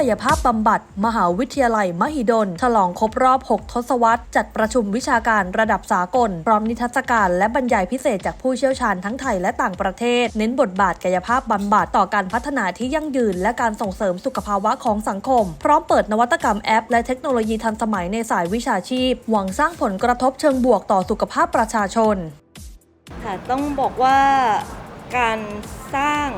กายภาพบำบัด มหาวิทยาลัย มหิดล ฉลองครบรอบ 6 ทศวรรษ จัดประชุมวิชาการระดับสากล พร้อมนิทรรศการและบรรยายพิเศษจากผู้เชี่ยวชาญทั้งไทยและต่างประเทศ เน้นบทบาทกายภาพบำบัดต่อการพัฒนาที่ยั่งยืน และการส่งเสริมสุขภาวะของสังคม พร้อมเปิดนวัตกรรมแอป และเทคโนโลยีทันสมัยในสายวิชาชีพ หวังสร้างผลกระทบเชิงบวกต่อสุขภาพประชาชน ค่ะต้องบอกว่าการสร้าง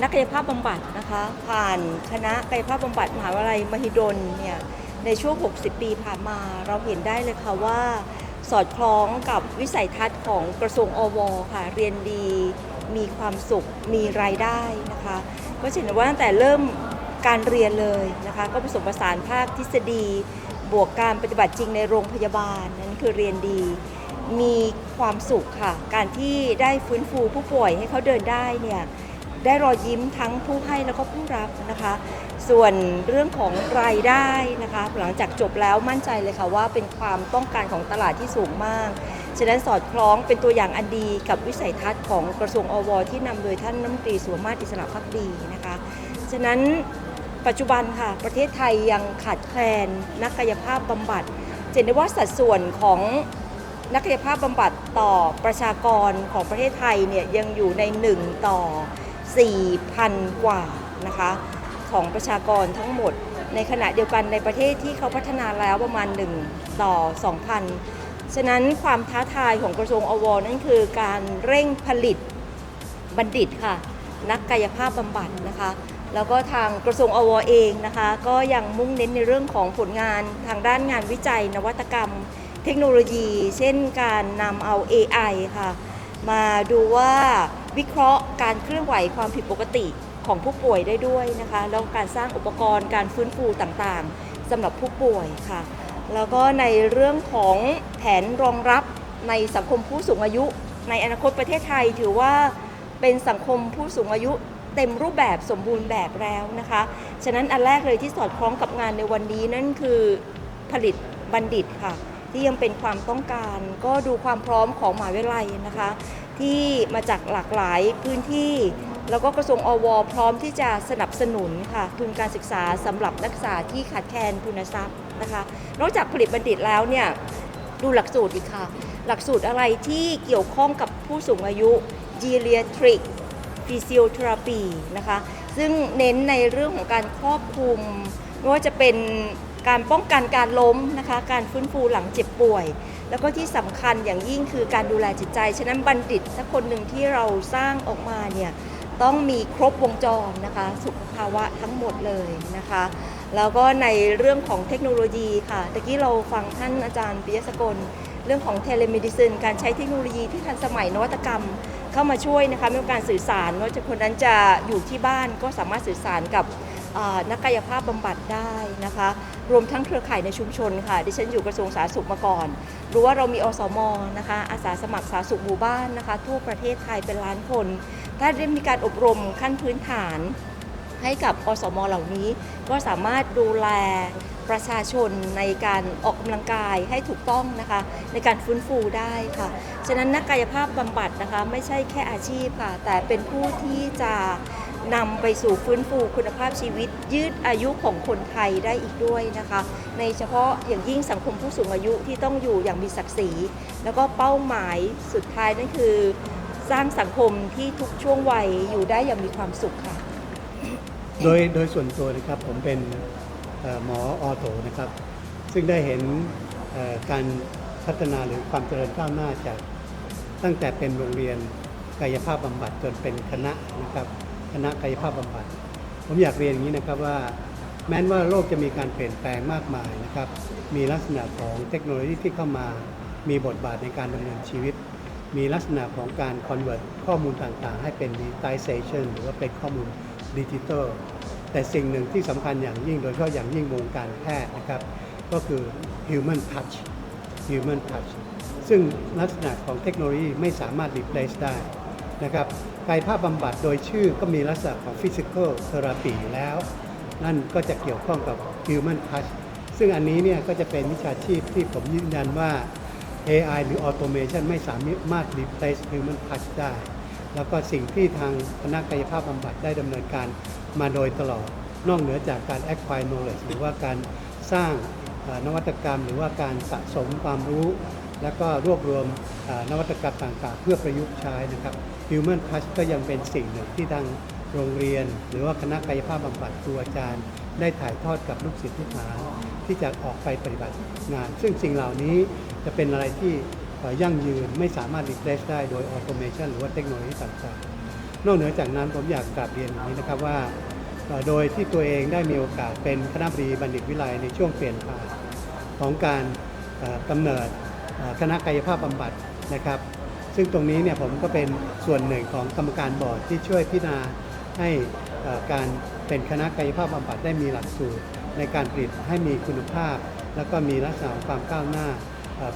นักกายภาพบำบัดนะคะ ผ่านคณะกายภาพบำบัดมหาวิทยาลัยมหิดลเนี่ยในช่วง 60 ปีผ่านมาเราเห็นได้เลยค่ะว่าสอดคล้องกับวิสัยทัศน์ของกระทรวงอวค่ะเรียนดี มีความสุขมีรายได้นะคะก็จะเห็นว่าตั้งแต่เริ่มการเรียนเลยนะคะก็ผสมผสานภาคทฤษฎี บวกการปฏิบัติจริงในโรงพยาบาลนั่นคือเรียนดี มีความสุขค่ะ การที่ได้ฟื้นฟูผู้ป่วยให้เขาเดินได้เนี่ย ได้รอยยิ้มทั้งผู้ให้แล้วก็ผู้รับนะคะ ส่วนเรื่องของรายได้นะคะ หลังจากจบแล้วมั่นใจเลยค่ะว่าเป็นความต้องการของตลาดที่สูงมาก ฉะนั้นสอดคล้องเป็นตัวอย่างอันดีกับวิสัยทัศน์ของกระทรวงอวที่นำโดยท่านน้ำตรีสุวมาศอิสระพักดีนะคะ ฉะนั้นปัจจุบันค่ะประเทศไทยยังขาดแคลนนักกายภาพบำบัดเห็นได้ว่าสัดส่วนของนักกายภาพบำบัดต่อประชากรของประเทศไทยเนี่ยยังอยู่ใน 1 ต่อ 4,000 กว่านะคะของประชากรทั้งหมด ในขณะเดียวกันในประเทศที่เขาพัฒนาแล้วประมาณ 1 ต่อ 2,000 ฉะนั้นความท้าทายของกระทรวงอวนั่นคือการเร่งผลิตบัณฑิตค่ะ นักกายภาพบำบัดนะคะแล้วก็ทางกระทรวงอวเองนะคะก็ยังมุ่งเน้นในเรื่องของผลงานทางด้านงานวิจัย นวัตกรรม เทคโนโลยี เช่นการนำเอา AI ค่ะ มาดูว่า วิเคราะห์การเคลื่อนไหวความผิดปกติของผู้ป่วยได้ด้วยนะคะแล้วการสร้างอุปกรณ์การฟื้นฟูต่างๆสำหรับผู้ป่วยค่ะ แล้วก็ในเรื่องของแผนรองรับในสังคมผู้สูงอายุ ในอนาคตประเทศไทยถือว่าเป็นสังคมผู้สูงอายุเต็มรูปแบบสมบูรณ์แบบแล้วนะคะ ฉะนั้นอันแรกเลยที่สอดคล้องกับงานในวันนี้นั่นคือผลิตบัณฑิตค่ะ ที่ยังเป็นความต้องการก็ดูความพร้อมของมหาวิทยาลัยนะคะ ที่มาจากหลากหลายพื้นที่ แล้วก็กระทรวงอว พร้อมที่จะสนับสนุนค่ะทุนการศึกษาสำหรับนักศึกษาที่ขาดแคลนทุนทรัพย์นะคะนอกจากผลิตบัณฑิตแล้วเนี่ยดูหลักสูตรอีกค่ะ หลักสูตรอะไรที่เกี่ยวข้องกับผู้สูงอายุ geriatric physiotherapy นะคะซึ่งเน้นในเรื่องของการครอบคลุมไม่ว่าจะเป็น การป้องกันการล้มนะคะ การฟื้นฟูหลังเจ็บป่วย แล้วก็ที่สำคัญอย่างยิ่งคือการดูแลจิตใจ ฉะนั้นบัณฑิตสักคนหนึ่งที่เราสร้างออกมาเนี่ยต้องมีครบวงจรนะคะ สุขภาวะทั้งหมดเลยนะคะ แล้วก็ในเรื่องของเทคโนโลยีค่ะตะกี้เราฟังท่านอาจารย์ปิยสกลเรื่องของเทเลเมดิซินการใช้เทคโนโลยีที่ทันสมัยนวัตกรรมเข้ามาช่วยนะคะไม่ว่าการสื่อสารว่าจะคนนั้นจะอยู่ที่บ้านก็สามารถสื่อสารกับนักกายภาพบำบัดได้นะคะ รวมทั้งเครือข่ายในชุมชนค่ะ ดิฉันอยู่กระทรวงสาธารณสุขมาก่อนรู้ว่าเรามีอสมนะคะอาสาสมัครสาธารณสุขหมู่บ้านนะคะ ทั่วประเทศไทยเป็นล้านคน ถ้าได้มีการอบรมขั้นพื้นฐานให้กับอสมเหล่านี้ ก็สามารถดูแลประชาชนในการออกกำลังกายให้ถูกต้องนะคะ ในการฟื้นฟูได้ค่ะ ฉะนั้นนักกายภาพบำบัดนะคะ ไม่ใช่แค่อาชีพค่ะ แต่เป็นผู้ที่จะ นำไปสู่ฟื้นฟูคุณภาพชีวิต ยืดอายุของคนไทยได้อีกด้วยนะคะ ในเฉพาะอย่างยิ่งสังคมผู้สูงอายุที่ต้องอยู่อย่างมีศักดิ์ศรี แล้วก็เป้าหมายสุดท้ายนั่นคือ สร้างสังคมที่ทุกช่วงวัยอยู่ได้อย่างมีความสุขค่ะ โดยโดยส่วนตัวนะครับผมเป็นเอ่อหมอออโถนะครับ ซึ่งได้เห็นเอ่อการพัฒนาหรือความเจริญก้าวหน้าจาก ตั้งแต่เป็นโรงเรียนกายภาพบำบัดจนเป็นคณะนะครับ คณะกายภาพบำบัดผมอยากเรียนอย่างนี้นะครับว่า แม้นว่าโลกจะมีการเปลี่ยนแปลงมากมายนะครับ มีลักษณะของเทคโนโลยีที่เข้ามามีบทบาทในการดำเนินชีวิต มีลักษณะของการ convert ข้อมูลต่างๆ ให้เป็น digitization หรือว่าเป็นข้อมูลดิจิทัลแต่สิ่งหนึ่งที่สำคัญอย่างยิ่งโดยเฉพาะอย่างยิ่งวงการแพทย์นะครับ ก็คือ human touch human touch ซึ่งลักษณะของเทคโนโลยีไม่สามารถ replace ได้นะครับ กายภาพบำบัดโดยชื่อก็มีลักษณะของ physical therapy อยู่แล้ว นั่นก็จะเกี่ยวข้องกับ human touch ซึ่งอันนี้เนี่ยก็จะเป็นวิชาชีพที่ผมยืนยันว่า AI หรือ Automation ไม่สามารถ replace human touch ได้ แล้วก็สิ่งที่ทางคณะกายภาพบำบัดได้ดำเนินการมาโดยตลอด นอกเหนือจากการ acquire knowledge หรือว่าการสร้างนวัตกรรม หรือว่าการสะสมความรู้ แล้วก็รวบรวมนวัตกรรมต่างๆ เพื่อประยุกต์ใช้นะครับ Human Touch ก็ยังเป็นสิ่งหนึ่งที่ทางโรงเรียน หรือว่าคณะกายภาพบำบัดครูอาจารย์ ได้ถ่ายทอดกับลูกศิษย์ลูกหาที่จะออกไปปฏิบัติงาน ซึ่งสิ่งเหล่านี้จะเป็นอะไรที่ยั่งยืนไม่สามารถ replace ได้โดย automation หรือว่าเทคโนโลยีต่างๆ นอกเหนือจากนั้นผมอยากกลับเรียนอย่างนี้นะครับว่า โดยที่ตัวเองได้มีโอกาสเป็นคณะบดีบัณฑิตวิไลในช่วงเปลี่ยนผ่านของการกำเนิดคณะกายภาพบำบัดนะครับ ซึ่งตรงนี้เนี่ยผมก็เป็นส่วนหนึ่งของกรรมการบอร์ดที่ช่วยพิจารณาให้การเป็นคณะกายภาพบำบัดได้มีหลักสูตร ในการผลิตให้มีคุณภาพ แล้วก็มีลักษณะความก้าวหน้า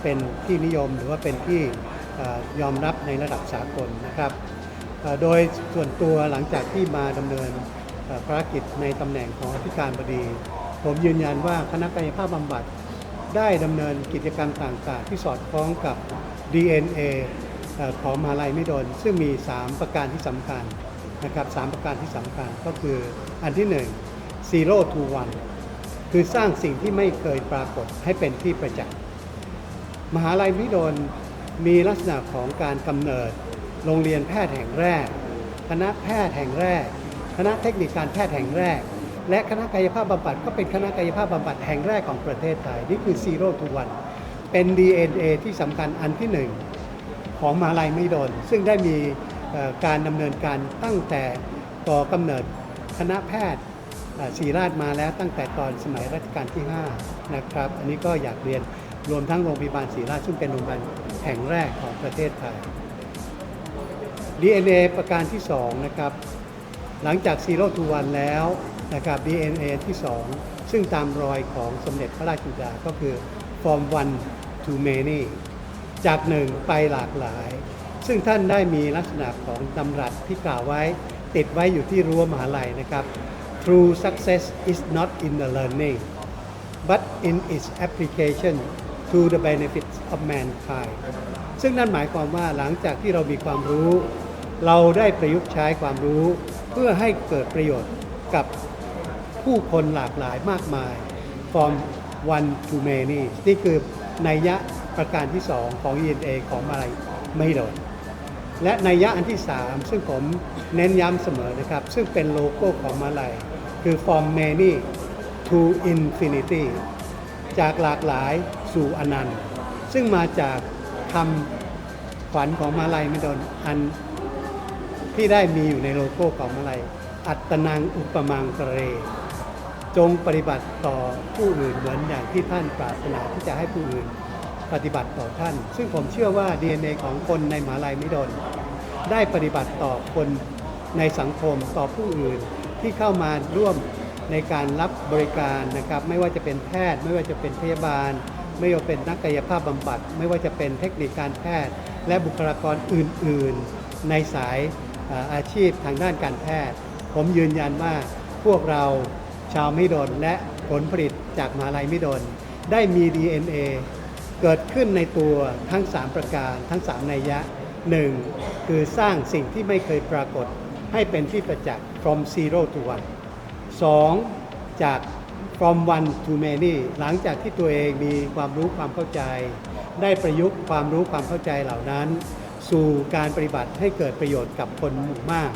เป็นที่นิยมหรือว่าเป็นที่ยอมรับในระดับสากลนะครับ โดยส่วนตัวหลังจากที่มาดำเนินภารกิจในตำแหน่งของอธิการบดี ผมยืนยันว่าคณะกายภาพบำบัดได้ดำเนินกิจกรรมต่างๆ ที่สอดคล้องกับ DNA ของมหาลัยไม่ดน ซึ่งมี 3 ประการที่สำคัญนะครับสามประการที่สำคัญก็คืออันที่1 zero to one คือสร้างสิ่งที่ไม่เคยปรากฏให้เป็นที่ประจักษ์มหาลัยมิดลมีลักษณะของการกำเนิด โรงเรียนแพทย์แห่งแรก คณะแพทย์แห่งแรก คณะเทคนิคการแพทย์แห่งแรก และคณะกายภาพบำบัดก็เป็นคณะกายภาพบำบัดแห่งแรกของประเทศไทย นี่คือ zero to one เป็น DNA ที่สำคัญอันที่หนึ่ง ของมหาลัยไมิดลซึ่งได้มีการดำเนินการตั้งแต่ก่อกำเนิดคณะแพทย์ศรีราชมาแล้วตั้งแต่ตอนสมัยรัชกาลที่ 5 นะครับ อันนี้ก็อยากเรียนรวมทั้งโรงพยาบาลศรีราชซึ่งเป็นโรงพยาบาลแห่งแรกของประเทศไทย DNA ประการที่ 2 นะครับ หลังจากซีโร่ทูวันแล้วนะครับ DNA ที่ 2 ซึ่งตามรอยของสมเด็จพระราชบิดาก็คือ from one to many จากหนึ่งไปหลากหลาย ซึ่งท่านได้มีลักษณะของตำรัสที่กล่าวไว้ ติดไว้อยู่ที่รั้วมหาลัยนะครับ True success is not in the learning but in its application to the benefits of mankind ซึ่งนั่นหมายความว่าหลังจากที่เรามีความรู้ เราได้ประยุกต์ใช้ความรู้ เพื่อให้เกิดประโยชน์กับผู้คนหลากหลายมากมาย from one to many นี่คือนัยยะ ประการที่ 2 ของ ENA ของมาลัยไม่โดนและในยะอันที่ 3 ซึ่งผมเน้นย้ำเสมอนะครับ ซึ่งเป็นโลโก้ของมาลัย คือ from many to infinity จากหลากหลายสู่อนันต์ ซึ่งมาจากคำขวัญของมาลัยไม่โดนอันที่ได้มีอยู่ในโลโก้ของมาลัย อัตนังอุปมังกะเร จงปฏิบัติต่อผู้อื่นเหมือนอย่างที่ท่านปรารถนาที่จะให้ผู้อื่น ปฏิบัติต่อท่าน ซึ่งผมเชื่อว่า DNA ของคนในมหาลัยมิดลได้ปฏิบัติต่อคนในสังคมต่อผู้อื่นที่เข้ามาร่วมในการรับบริการนะครับ ไม่ว่าจะเป็นแพทย์ ไม่ว่าจะเป็นพยาบาล ไม่ว่าเป็นนักกายภาพบำบัด ไม่ว่าจะเป็นเทคนิคการแพทย์ และบุคลากรอื่น ๆ ในสายอาอาชีพทางด้านการแพทย์ ผมยืนยันว่าพวกเราชาวมิดลและผลผลิตจากมหาลัยมิดลได้มี DNA เกิดขึ้นในตัวทั้ง 3 ประการทั้ง 3 นัยยะ 1. คือสร้างสิ่งที่ไม่เคยปรากฏให้เป็นที่ประจักษ์ from zero to one 2. จาก from one to many หลังจากที่ตัวเองมีความรู้ความเข้าใจ ได้ประยุกต์ความรู้ความเข้าใจเหล่านั้น สู่การปฏิบัติให้เกิดประโยชน์กับคนหมู่มาก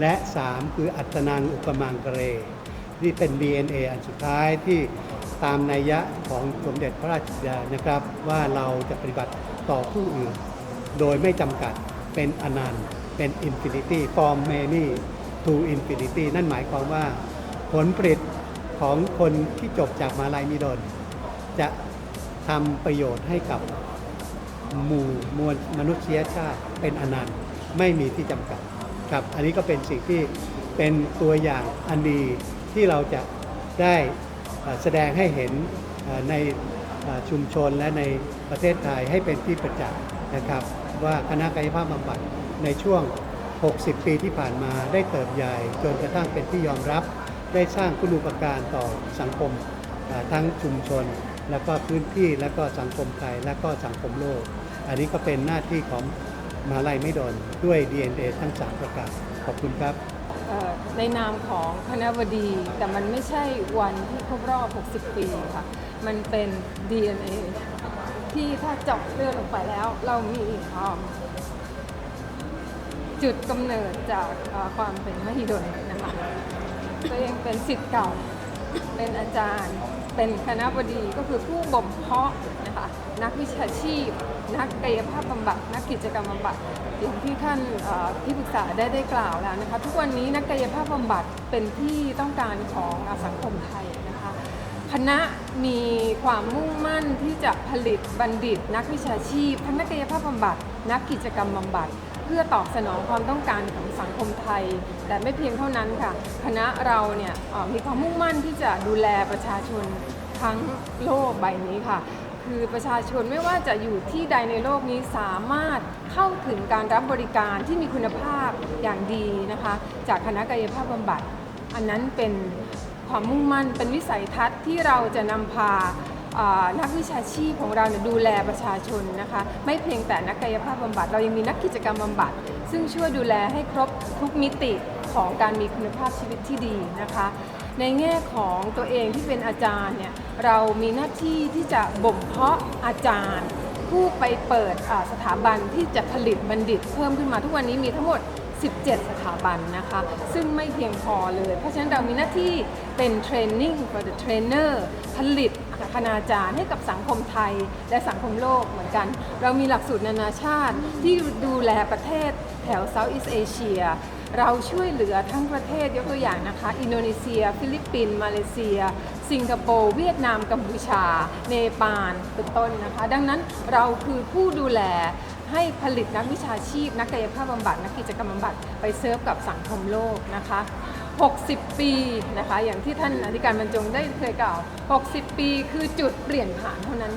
และ 3 คืออัตนังอุปมังกะเรนี่เป็น DNA อันสุดท้ายที่ ตามนัยยะของสมเด็จพระราชบิดานะครับ ว่าเราจะปฏิบัติต่อผู้อื่น โดยไม่จำกัดเป็นอนันต์เป็น infinity from many to infinity นั่นหมายความว่าผลผลิตของคนที่จบจากมาลัยมิดลจะทำประโยชน์ให้กับหมู่มวลมนุษยชาติเป็นอนันต์ไม่มีที่จำกัดครับ อันนี้ก็เป็นสิ่งที่เป็นตัวอย่างอันดีที่เราจะได้ แสดงให้เห็นในชุมชนและในประเทศไทยให้เป็นที่ประจักษ์นะครับ ว่าคณะกายภาพบำบัดในช่วง 60 ปีที่ผ่านมาได้เติบใหญ่ จนกระทั่งเป็นที่ยอมรับ ได้สร้างคุณูปการต่อสังคมทั้งชุมชน แล้วก็พื้นที่แล้วก็สังคมไทยและก็สังคมโลก อันนี้ก็เป็นหน้าที่ของมหาลัยไม่ดนด้วย DNA ทั้ง 3 ประการขอบคุณครับ ในนามของคณะบดี แต่มันไม่ใช่วันที่ครบรอบ 60 ปีค่ะ มันเป็น DNA ที่ถ้าเจาะเลือดลงไปแล้ว เรามีมจุดกำเนิดจากความเป็นมหิดลนะคะตัวเองเป็นสิทธิ์เก่า เป็นอาจารย์ เป็นคณะบดีก็คือผู้บ่มเพาะ นักวิชาชีพ นักกายภาพบำบัด นักกิจกรรมบำบัดอย่างที่ท่านที่ปรึกษาได้ได้กล่าวแล้วนะคะทุกวันนี้นักกายภาพบำบัดเป็นที่ต้องการของสังคมไทยนะคะคณะมีความมุ่งมั่นที่จะผลิตบัณฑิต นักวิชาชีพทั้งนักกายภาพบำบัด นักกิจกรรมบำบัดเพื่อตอบสนองความต้องการของสังคมไทย แต่ไม่เพียงเท่านั้นค่ะ คณะเราเนี่ยมีความมุ่งมั่นที่จะดูแลประชาชนทั้งโลกใบนี้ค่ะ คือประชาชนไม่ว่าจะอยู่ที่ใดในโลกนี้สามารถเข้าถึงการรับบริการที่มีคุณภาพอย่างดีนะคะ จากคณะกายภาพบำบัด อันนั้นเป็นความมุ่งมั่นเป็นวิสัยทัศน์ที่เราจะนำพานักวิชาชีพของเราเนี่ยดูแลประชาชนนะคะ ไม่เพียงแต่นักกายภาพบำบัด เรายังมีนักกิจกรรมบำบัด ซึ่งช่วยดูแลให้ครบทุกมิติของการมีคุณภาพชีวิตที่ดีนะคะ ในแง่ของตัวเองที่เป็นอาจารย์เนี่ยเรามีหน้าที่ที่จะบ่มเพาะอาจารย์ ผู้ไปเปิดสถาบันที่จะผลิตบัณฑิตเพิ่มขึ้นมาทุกวันนี้มีทั้งหมด 17 สถาบันนะคะ ซึ่งไม่เพียงพอเลย เพราะฉะนั้นเรามีหน้าที่เป็น training for the trainer ผลิตคณาจารย์ให้กับสังคมไทยและสังคมโลกเหมือนกัน เรามีหลักสูตรนานาชาติที่ดูแลประเทศแถว Southeast Asia เเราช่วยเหลือทั้งประเทศยกตัวอย่างนะคะ อินโดนีเซีย ฟิลิปปินส์มาเลเซีย สิงคโปร์เวียดนามกัมพูชา เนปาลเป็นต้นนะคะ ดังนั้นเราคือผู้ดูแลให้ผลิตนักวิชาชีพ นักกายภาพบำบัดนักกิจกรรมบำบัดไปเซิร์ฟกับสังคมโลกนะคะ 60 ปีนะคะ อย่างที่ท่านอธิการบรรจงได้เคยกล่าว 60 ปีคือจุดเปลี่ยนผ่านเท่านั้น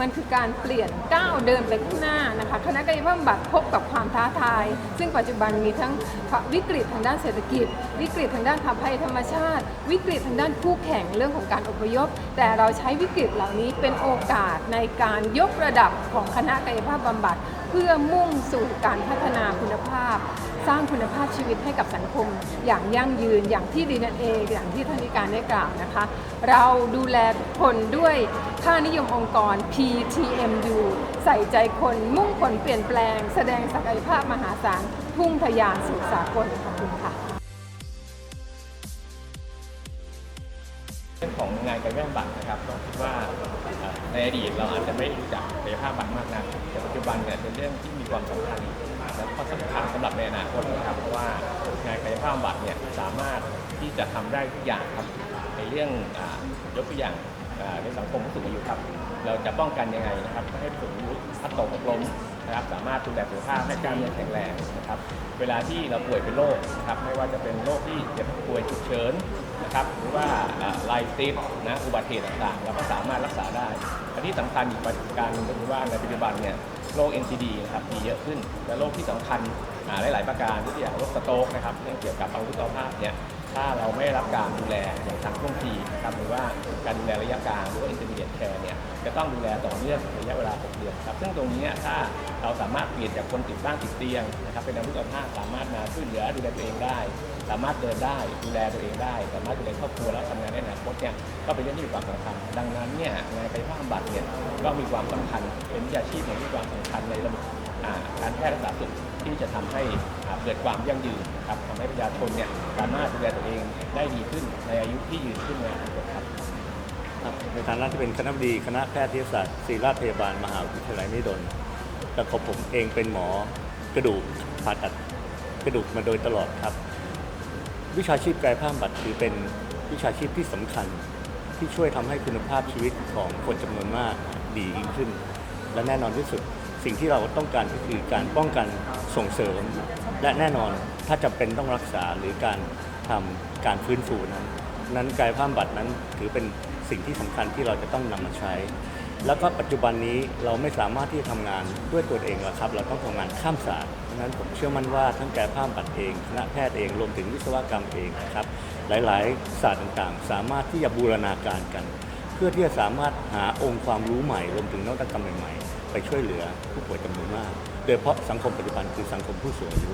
มันคือการเปลี่ยนก้าวเดินไปข้างหน้านะคะคณะกายภาพบำบัดพบกับความท้าทาย ซึ่งปัจจุบันมีทั้งวิกฤตทางด้านเศรษฐกิจ วิกฤตทางด้านภัยธรรมชาติ วิกฤตทางด้านคู่แข่งเรื่องของการอพยพ แต่เราใช้วิกฤตเหล่านี้เป็นโอกาสในการยกระดับของคณะกายภาพบำบัด พื่อมุ่งสู่การพัฒนาคุณภาพ สร้างคุณภาพชีวิตให้กับสังคม อย่างยั่งยืนอย่างที่ดีนั่นเองอย่างที่ท่านิการได้กล่าวนะคะ เราดูแลคนด้วยค่านิยมองค์กร PTMU ใส่ใจคนมุ่งผลเปลี่ยนแปลง แสดงศักยภาพมหาศาลพุ่งทะยานสู่สากลขอบคุณค่ะเรื่องของงานกายภาพบำบัดนะครับก็คิดว่าในอดีตเราอาจจะไม่รู้จักศักยภาพบำบัดมากนัก ปัจจุบันเนี่ยเป็นเรื่องที่มีความสำคัญและก็สำคัญสำหรับในอนาคตนะครับเพราะว่างานกายภาพบำบัดเนี่ยสามารถที่จะทำได้ทุกอย่างครับในเรื่องอายกตัวอย่างอ่าในสังคมผู้สูงอายุครับ เราจะป้องกันยังไงนะครับไม่ให้ผู้สูงอายุพลัดตกหกล้มนะครับสามารถดูแลสุขภาพให้กล้ามเนื้อแข็งแรงนะครับเวลาที่เราป่วยเป็นโรคนะครับไม่ว่าจะเป็นโรคที่เจ็บป่วยฉุกเฉินนะครับหรือว่าไลฟ์ติฟนะอุบัติเหตุต่างๆ เราก็สามารถรักษาได้อันที่สำคัญอีกประการหนึงก็คือว่าในปัจจุบันเนี่ย โรค NCD นะครับมีเยอะขึ้น และโรคที่สำคัญอ่าหลาย ๆ ประการที่อย่างโรคสโตรกนะครับเรื่องเกี่ยวกับอาวุธภาพเนี่ย ถ้าเราไม่รับการดูแลอย่างทันท่วงทีนะครับหรือว่าการดูแลระยะกลางหรือว่า intermediate care เนี่ยจะต้องดูแลต่อเนื่องระยะเวลา 6 เดือนครับซึ่งตรงนี้ถ้าเราสามารถเปลี่ยนจากคนติดบ้านติดเตียงนะครับเป็นอาวุธภาพสามารถมาช่วยเหลือดูแลตัวเองได้ สามารถเดินได้ดูแลตัวเองได้ สามารถดูแลครอบครัวและทำงานในอนาคตเนี่ยก็เป็นเรื่องที่มีความสำคัญ ดังนั้นเนี่ยงานกายภาพบำบัดเนี่ยก็มีความสำคัญเป็นวิชาชีพที่มีความสำคัญในระบบอ่าการแพทย์รักษาสุข ที่จะทำให้เกิดความยั่งยืนครับทำให้ประชาชนเนี่ยสามารถดูแลตัวเองได้ดีขึ้นในอายุที่ยืนขึ้นในอนาคตครับในฐานะที่เป็นคณะบดีคณะแพทยศาสตร์ศิริราชพยาบาลมหาวิทยาลัยมหิดลและก็ผมเองเป็นหมอกระดูกผ่าตัดกระดูกมาโดยตลอดครับ วิชาชีพกายภาพบำบัดถือเป็นวิชาชีพที่สำคัญที่ช่วยทำให้คุณภาพชีวิตของคนจำนวนมากดียิ่งขึ้น และแน่นอนที่สุด สิ่งที่เราต้องการก็คือการป้องกันส่งเสริม และแน่นอนถ้าจำเป็นต้องรักษาหรือการทำการฟื้นฟูนั้น นั้นกายภาพบำบัดนั้นถือเป็นสิ่งที่สำคัญที่เราจะต้องนำมาใช้ แล้วก็ปัจจุบันนี้เราไม่สามารถที่จะทำงานด้วยตัวเองแล้วครับ เราต้องทำงานข้ามศาสตร์ดังนั้นผมเชื่อมั่นว่าทั้งกายภาพบำบัดเองคณะแพทย์เองรวมถึงวิศวกรรมเองนะครับหลาย ๆ ศาสตร์ต่างๆ สามารถที่จะบูรณาการกัน เพื่อที่จะสามารถหาองค์ความรู้ใหม่รวมถึงนวัตกรรมใหม่ๆ ไปช่วยเหลือผู้ป่วยจำนวนมาก โดยเฉพาะสังคมปัจจุบันคือสังคมผู้สูงอายุ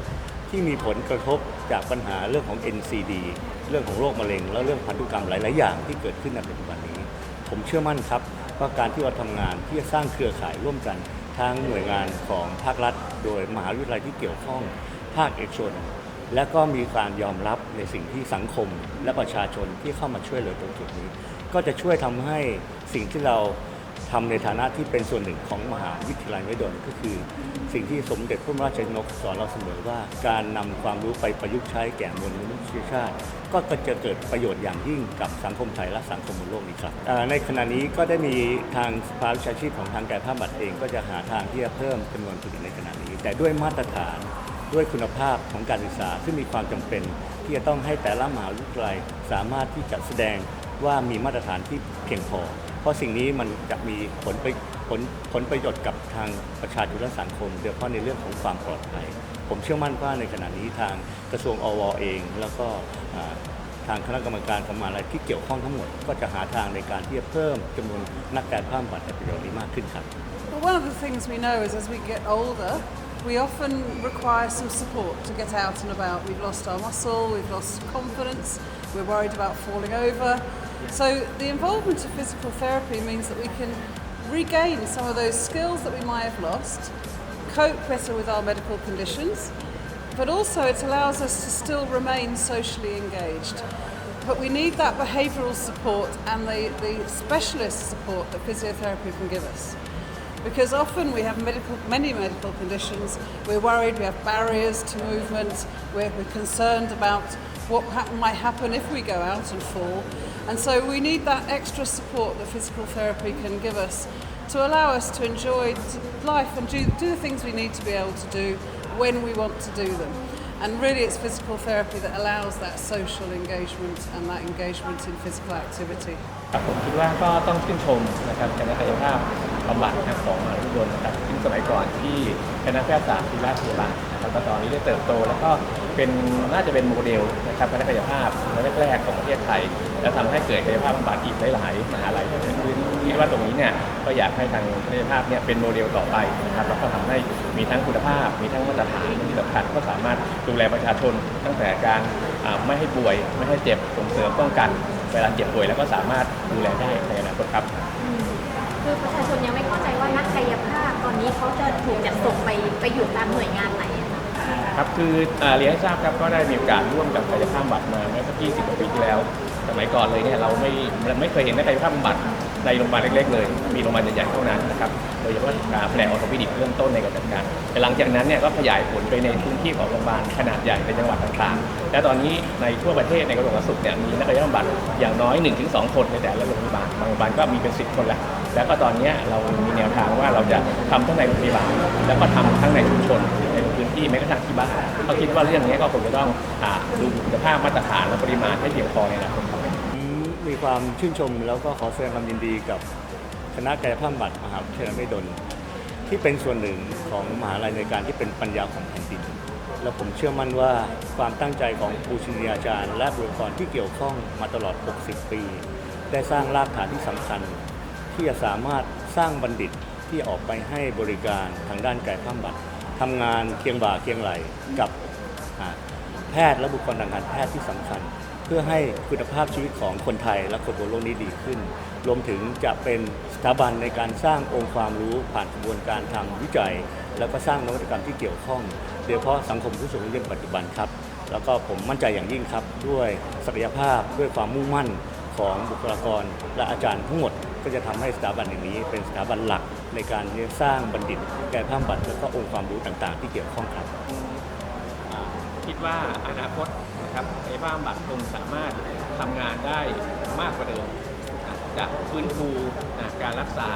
ที่มีผลกระทบจากปัญหาเรื่องของ NCD เรื่องของโรคมะเร็ง และเรื่องพันธุกรรมหลาย ๆ อย่างที่เกิดขึ้นในปัจจุบันนี้ ผมเชื่อมั่นครับว่าการที่เราทำงานที่จะสร้างเครือข่ายร่วมกันทางหน่วยงานของภาครัฐ โดยมหาวิทยาลัยที่เกี่ยวข้อง ภาคเอกชน และก็มีการยอมรับในสิ่งที่สังคมและประชาชนที่เข้ามาช่วยเหลือตรงจุดนี้ ก็จะช่วยทำให้สิ่งที่เรา ทำในฐานะที่เป็นส่วนหนึ่งของมหาวิทยาลัยไม่ดลก็คือ สิ่งที่สมเด็จพระรมราชนกสอนเราเสมอว่า การนำความรู้ไปประยุกต์ใช้แก่มวลมนุษยชาติ ก็จะเกิดประโยชน์อย่างยิ่งกับสังคมไทยและสังคมบนโลกนี้ครับในขณะนี้ก็ได้มีทางสภาวิชาชีพของทางกายภาพบำบัดเอง ก็จะหาทางที่จะเพิ่มจำนวนทุนในขณะนี้ แต่ด้วยมาตรฐานด้วยคุณภาพของการศึกษาซึ่งมีความจำเป็น ที่จะต้องให้แต่ละมหาวิทยาลัยสามารถที่จะแสดงว่ามีมาตรฐานที่เพียงพอ เพราะสิ่งนี้มันจะมีผลไปผลผลประโยชน์กับทางประชาชนและสังคมโดยเฉพาะในเรื่องของความปลอดภัย ผมเชื่อมั่นว่าในขณะนี้ทางกระทรวงอวเอง แล้วก็ทางคณะกรรมการของมหาลัยที่เกี่ยวข้องทั้งหมด ก็จะหาทางในการที่จะเพิ่มจำนวนนักการภาพบำบัดในประโยชน์นี้มากขึ้นครับ Well, one of the things we know is as we get older, we often require some support to get out and about. We've lost our muscle, we've lost confidence, we're worried about falling over. So, the involvement of physical therapy means that we can regain some of those skills that we might have lost, cope better with our medical conditions, but also it allows us to still remain socially engaged. But we need that behavioural support and the, the specialist support that physiotherapy can give us. Because often we have medical, many medical conditions, we're worried, we have barriers to movement, we're, we're concerned about what hap- might happen if we go out and fall. And so we need that extra support that physical therapy can give us to allow us to enjoy t- life and do, do the things we need to be able to do when we want to do them. And really, it's physical therapy that allows that social engagement and that engagement in physical activity. ครับผมคิดว่าก็ต้องชื่นชมนะครับคณะกายภาพ บำบัดนะของมหาวิทยาลัยนะครับซึ่งสมัยก่อนที่คณะแพทยศาสตร์ศิริราชพยาบาลนะครับก็ตอนนี้ได้เติบโต แล้วก็เป็นน่าจะเป็นโมเดลนะครับคณะกายภาพแรกๆของประเทศไทย และทำให้เกิดกายภาพบำบัดอีกหลายๆมหาลัยเกิดขึ้นคิดว่าตรงนี้เนี่ยก็อยากให้ทางคณะกายภาพเนี่ยเป็นโมเดลต่อไปนะครับแล้วก็ทำให้มีทั้งคุณภาพ มีทั้งมาตรฐานที่สำคัญก็สามารถดูแลประชาชน ตั้งแต่การไม่ให้ป่วย ไม่ให้เจ็บส่งเสริมป้องกันเวลาเจ็บป่วยแล้วก็สามารถดูแลได้ในอนาคตครับ คือประชาชนยังไม่เข้าใจว่านักกายภาพตอนนี้เขาจะถูกจัดส่งไปไปอยู่ตามหน่วยงานไหนอะคะครับคืออ่าเรียนให้ทราบครับก็ได้มีโอกาสร่วมกับกายภาพบำบัดมาเมื่อสัก20กว่าปีที่แล้ว สมัยก่อนเลยเนี่ยเราไม่เราไม่เคยเห็นนักกายภาพบำบัดในโรงพยาบาลเล็กๆเลย มีโรงพยาบาลใหญ่ๆเท่านั้นนะครับโดยเฉพาะอ่าแผนกออร์โทปิดิกเริ่มต้นในการจัดการแต่หลังจากนั้นเนี่ยก็ขยายผลไปในพื้นที่ของโรงพยาบาลขนาดใหญ่ในจังหวัดต่างๆ และตอนนี้ในทั่วประเทศในกระทรวงสาธารณสุขเนี่ยมีนักกายภาพบำบัดอย่างน้อย 1-2 คนในแต่ละโรงพยาบาลบางโรงพยาบาลก็มีเป็น 10 คนแล้ว แล้วก็ตอนนี้เรามีแนวทางว่าเราจะทำทั้งในโรงพยาบาลแล้วก็ทำทั้งในชุมชนในพื้นที่แม้กระทั่งที่บ้านเขาคิดว่าเรื่องนี้ก็คงจะต้องอาดูคุณภาพมาตรฐานและปริมาณให้เพียงพอในอนาคตครับผมมีความชื่นชมแล้วก็ขอแสดงความยินดีกับคณะกายภาพบำบัดมหาวิทยาลัยไม่ดลที่เป็นส่วนหนึ่งของมหาลัยในการที่เป็นปัญญาของแผ่นดินและผมเชื่อมั่นว่าความตั้งใจของครูชินีอาจารย์ และบุคลากรที่เกี่ยวข้องมาตลอด 60 ปี ได้สร้างรากฐานที่สำคัญ ที่จะสามารถสร้างบัณฑิตที่ออกไปให้บริการทางด้านกายภาพบำบัดทำงานเคียงบ่าเคียงไหลกับแพทย์และบุคลากรทางการแพทย์ที่สำคัญ เพื่อให้คุณภาพชีวิตของคนไทยและคนบนโลกนี้ดีขึ้น รวมถึงจะเป็นสถาบันในการสร้างองค์ความรู้ผ่านกระบวนการทางวิจัย แล้วก็สร้างนวัตกรรมที่เกี่ยวข้องโดยเฉพาะสังคมผู้สูงอายุในปัจจุบันครับ แล้วก็ผมมั่นใจอย่างยิ่งครับ ด้วยศักยภาพด้วยความมุ่งมั่นของบุคลากรและอาจารย์ทั้งหมด ก็จะทำให้สถาบันแห่งนี้ เป็นสถาบันหลักในการสร้างบัณฑิตแก่ภาพบำบัดและก็องค์ความรู้ต่างๆ ที่เกี่ยวข้องครับคิดว่าอนาคตนะครับกายภาพบำบัดคงสามารถทำงานได้มากกว่าเดิมนะจะฟื้นฟูนะการรักษา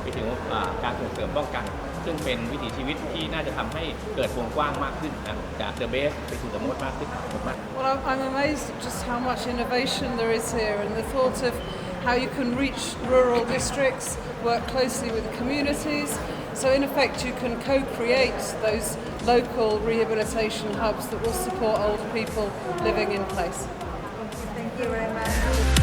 ไปถึงอ่าการส่งเสริมป้องกัน ซึ่งเป็นวิถีชีวิตที่น่าจะทำให้เกิดวงกว้างมากขึ้นนะจากเดอะเบสไปสู่เดอะโมดมากขึ้นผมว่า Well, I'm, I'm amazed at just how much innovation there is here and the thought of how you can reach rural districts, work closely with communities. So, in effect, you can co create those local rehabilitation hubs that will support older people living in place. Thank you very much